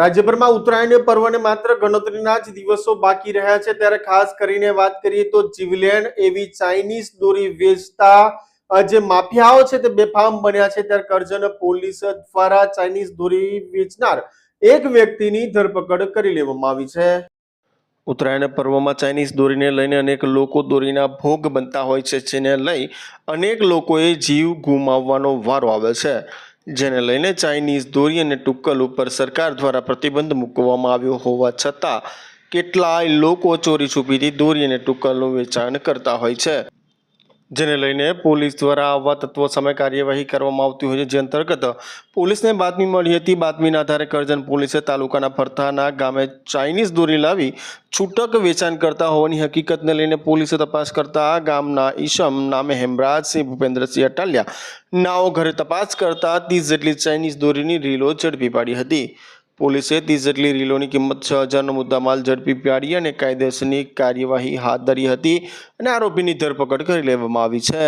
રાજ્યભરમાં ઉત્તરાયણ પર્વને માત્ર ગણતરીના જ દિવસો બાકી રહ્યા છે. ત્યારે ખાસ કરીને વાત કરીએ તો જીવલેણ એવી ચાઇનીઝ દોરી વેચતા જે માફિયાઓ છે તે બેફામ બન્યા છે. ત્યારે કરજણ પોલીસ દ્વારા ચાઇનીઝ દોરી વેચનાર એક વ્યક્તિની ધરપકડ કરી લેવામાં આવી છે. ઉત્તરાયણ પર્વમાં ચાઇનીઝ દોરીને લઈને અનેક લોકો દોરીના ભોગ બનતા હોય છે, જેને લઈ અનેક લોકોએ જીવ ગુમાવવાનો વારો આવે છે. જેને લઈને ચાઇનીઝ દોરી અને ટુક્કલ ઉપર સરકાર દ્વારા પ્રતિબંધ મૂકવામાં આવ્યો હોવા છતાં, કેટલાય લોકો ચોરી છુપીથી દોરી અને ટુક્કલનું વેચાણ કરતા હોય છે. જેને લઈને પોલીસ દ્વારા આવા તત્વો સામે કાર્યવાહી કરવામાં આવતી હોય છે. જે અંતર્ગત પોલીસને બાતમી મળી હતી. બાતમીના આધારે કરજણ પોલીસે તાલુકાના ફરથાના ગામે ચાઇનીઝ દોરી લાવી છૂટક વેચાણ કરતા હોવાની હકીકતને લઈને પોલીસે તપાસ કરતા ગામના ઈશમ નામે હેમરાજસિંહ ભૂપેન્દ્રસિંહ અટાલિયા નાઓ ઘરે તપાસ કરતા ત્રીસ જેટલી ચાઇનીઝ દોરીની રીલો ઝડપી પાડી હતી. પોલીસે ત્રીસ જેટલી રીલોની કિંમત છ હજારનો મુદ્દામાલ ઝડપી પાડી અને કાયદેસરની કાર્યવાહી હાથ ધરી હતી અને આરોપીની ધરપકડ કરી લેવામાં આવી છે.